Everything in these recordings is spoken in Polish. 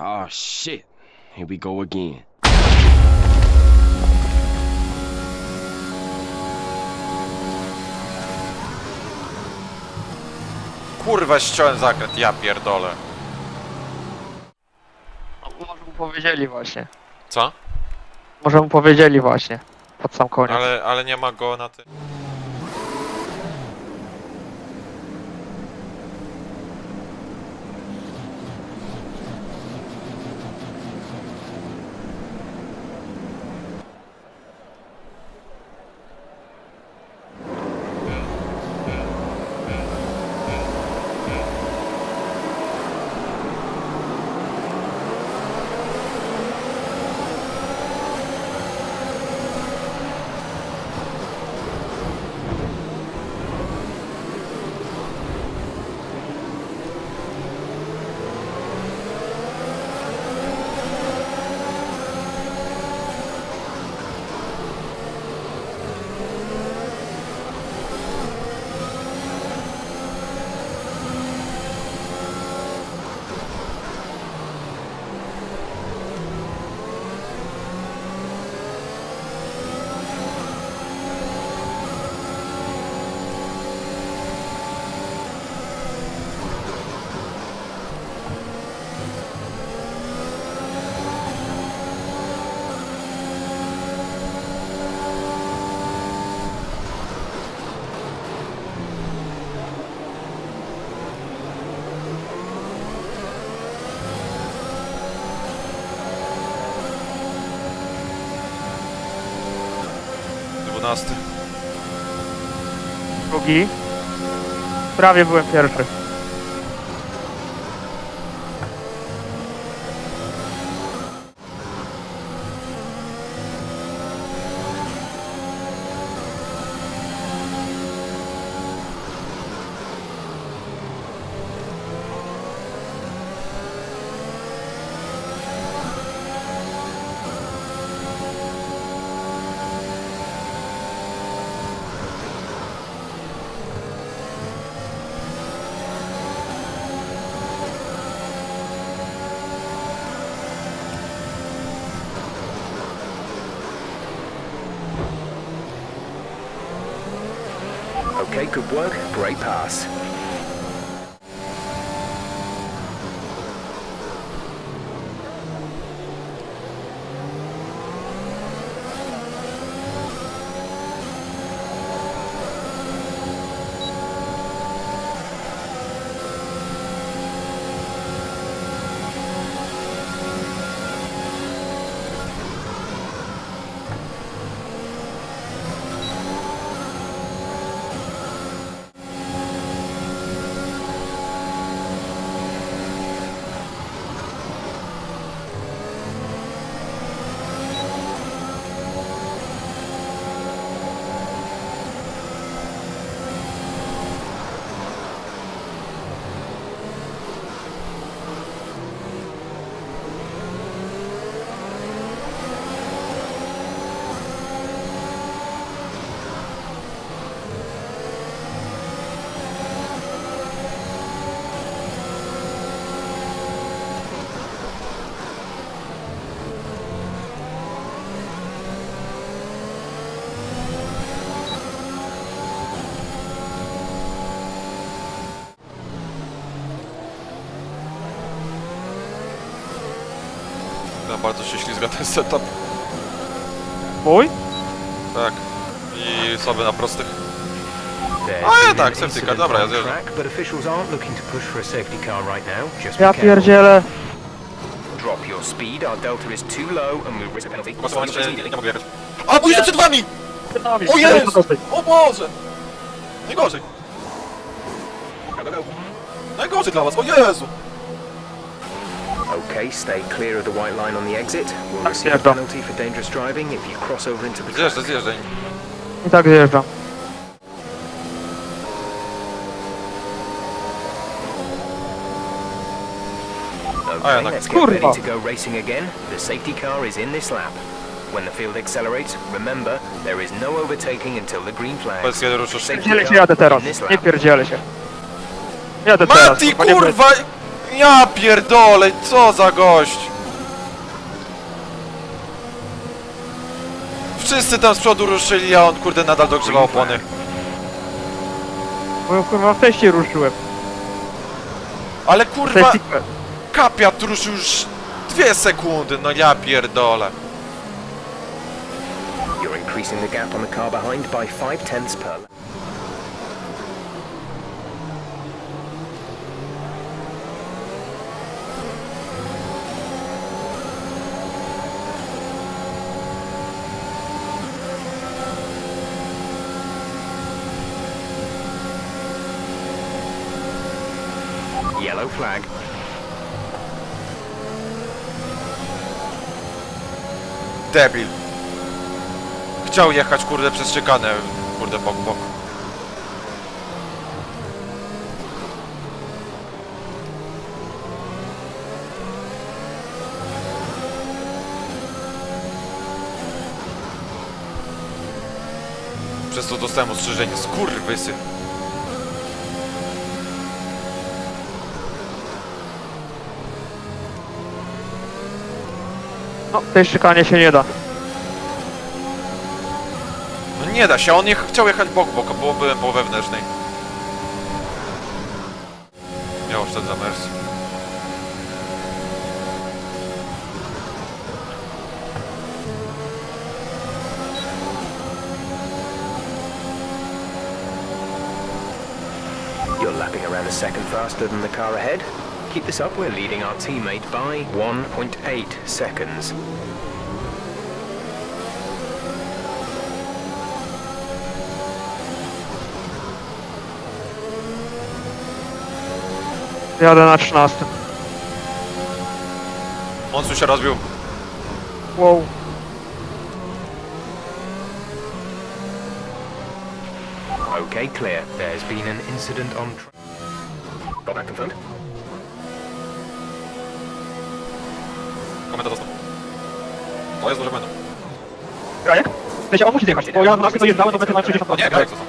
Oh shit. Here we go again. Kurwa, ściąłem zakręt, ja pierdolę. No, może mu powiedzieli właśnie. Co? Może mu powiedzieli właśnie. Pod sam koniec. Ale, ale nie ma go na tym. Drugi. Prawie byłem pierwszy. Good work. Great pass. Bardzo się ślizga ten setup. Mój? Tak. I sobie na prostych. Been an tak, safety car. Dobra, ja zjeżdżam. a Ja pierdzielę. Drop your speed. Our delta is too low, and we risk a penalty. Nie, mogę jechać. A, bo jestem przed wami! O nami. O Boże! Najgorzej. Go, go, go. Najgorzej dla was, o Jezu! Okay, stay clear of the white line on the exit. We'll Tak, receive a zjeżdżam. penalty for dangerous driving if you cross over into the. Zjeżdżaj, zjeżdżaj. I tak zjeżdżam. Okay, no. let's get Kurwa. ready to go racing again. The safety car is in this lap. When the field accelerates, remember, there is no overtaking until the green flag. Powiedz kiedy ruszysz. Safety Pierdzielę się, jadę teraz. Nie lap. pierdzielę się. Jadę teraz. Mati, kurwa, nie kurwa! Ja pierdolę, co za gość! Wszyscy tam z przodu ruszyli, a on kurde nadal dogrzewa opony. Bo ja kurwa wcześniej ruszyłem. Ale kurwa, kapiat ruszył już dwie sekundy, no ja pierdolę. You're increasing the gap on the car behind by 5 tenths per lap. Yellow flag. Debil. Chciał jechać kurde przez szykanę, kurde bok bok. Przez to dostałem ostrzeżenie, skurwysyn. No, tej szykanie się nie da. No nie da się, on jech chciał jechać bok bok, było byłem po wewnętrznej. Miał wtedy za Mercy. You're lapping around a second faster than the car ahead. Keep this up, we're leading our teammate by 1.8 seconds. Jadę na 13. Monsu się rozbił. Wow. Okay, clear. There's been an incident on track. Got that confirmed? Komenta dostał. To jest duży błędem. Grajek? W sensie on musi zjechać, bo ja na to jeżdżałem, to metry mam 60 O nie, Grajek został.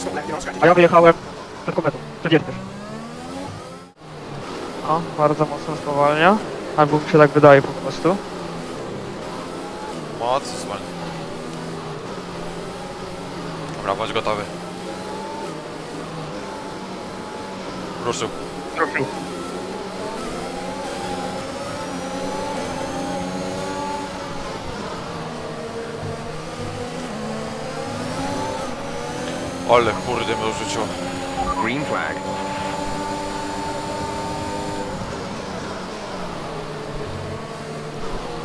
Strategy. A ja wyjechałem przed kometą, 40. O, bardzo mocno spowalnia. Albo mi się tak wydaje po prostu. Mocno zwolni. Dobra, bądź gotowy. Ruszył. Ruszył. Ale kurde mnie rzuciło. Green flag.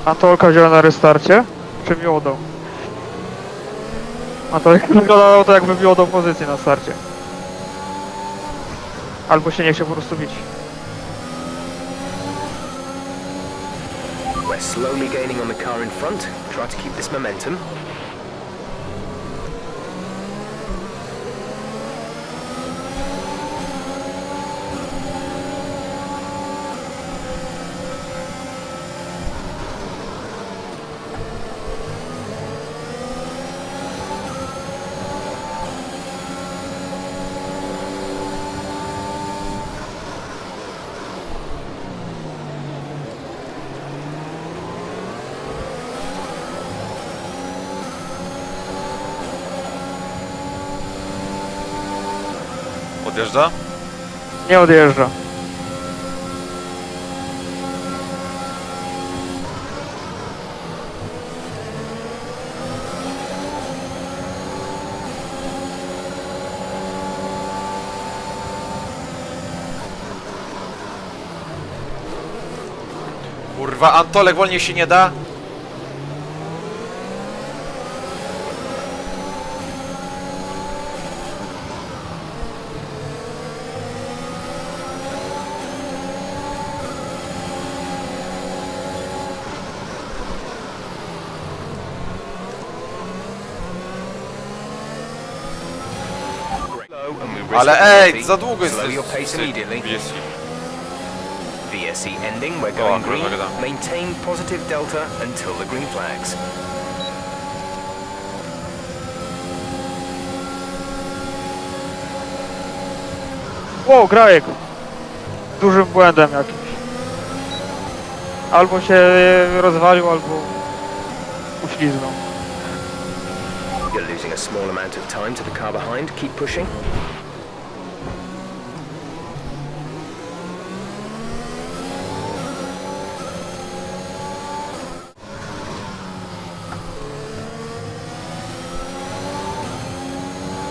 Antolka wzięła na restarcie, czy mi oddał? A to wyglądało to jakby mi oddał pozycję na starcie. Albo się nie chciał po prostu bić. We're slowly gaining on the car in front. Try to keep this momentum. Odjeżdża? Nie odjeżdża. Kurwa, Antolek wolniej się nie da? Ale ej, za długo jest Slow your pace immediately. BSC. VSC ending, we're going green. Maintain positive delta until the green flags. Wow, grajek! Dużym błędem jakimś. Albo się rozwalił, albo uśliznął. Losing a small amount of time to the car behind. Keep pushing.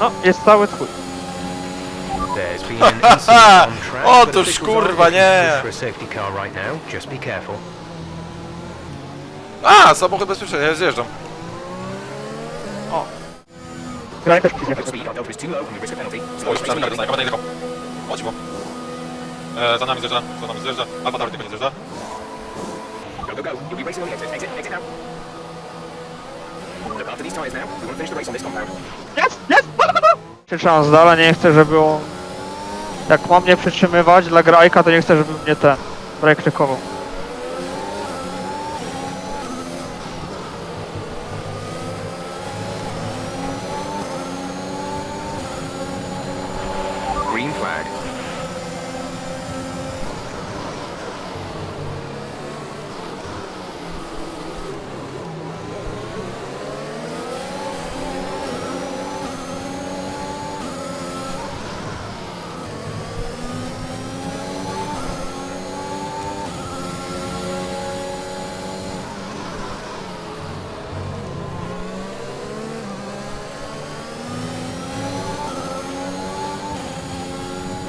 No, jest cały twój. There's been an incident on track, Otóż, officials kurwa, nie. for a safety car right now. Just be careful. A, samochód bezpieczny, ja zjeżdżam. Risk a penalty. Oj, znaję, kamerę Chodź, bo. E, za nami zjeżdża, za nami zjeżdża. Alfa Tauri tylko nie zjeżdża. Go, go, go. You'll be racing on the exit. Exit, exit now. Look after these tyres now. We want to finish the race on this compound. Jest, jest! Krzyczałem z dala, nie chcę, żeby on... Jak ma mnie przytrzymywać dla grajka, to nie chcę, żeby mnie ten... Rekrykował. Green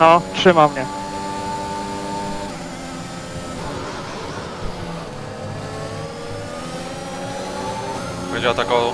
No, trzyma mnie. Będzie atakował.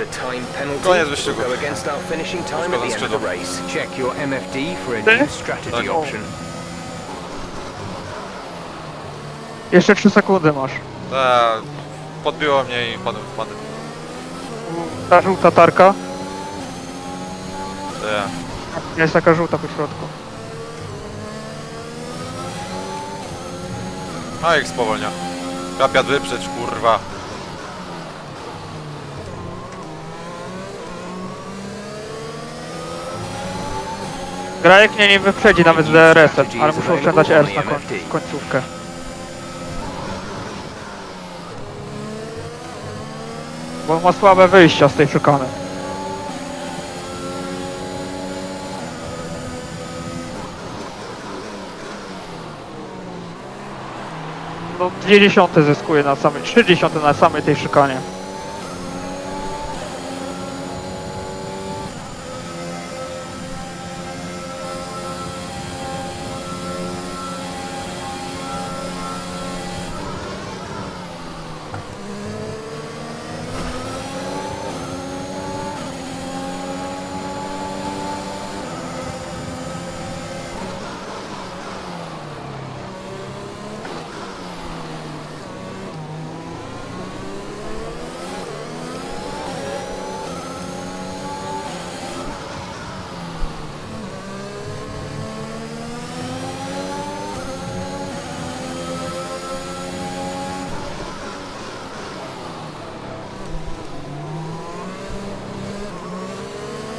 A time penalty. Koniec wyścigu. Go against our finishing time at the end of the race. Check your MFD for a Ty? new strategy Tak. option. Jeszcze 3 sekundy masz. Ta, podbiło mnie i padłem w pady. Ta żółta tarka. To ja. Jest taka żółta po środku. A ich spowolnia. Kapiat wyprzeć, kurwa. Grajek mnie nie wyprzedzi nawet z DRS-em, ale muszę oszczędzać R na koń końcówkę. Bo ma słabe wyjścia z tej szykany. No 20 zyskuje na samej, 30 na samej tej szykanie.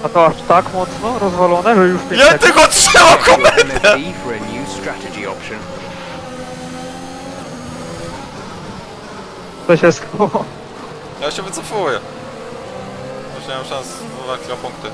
A to aż tak mocno rozwalone, że już Ja tego trzymam komendę! MFD for a new strategy option. to się stało. Ja się wycofuję. Już nie mam szans w walki o punkty.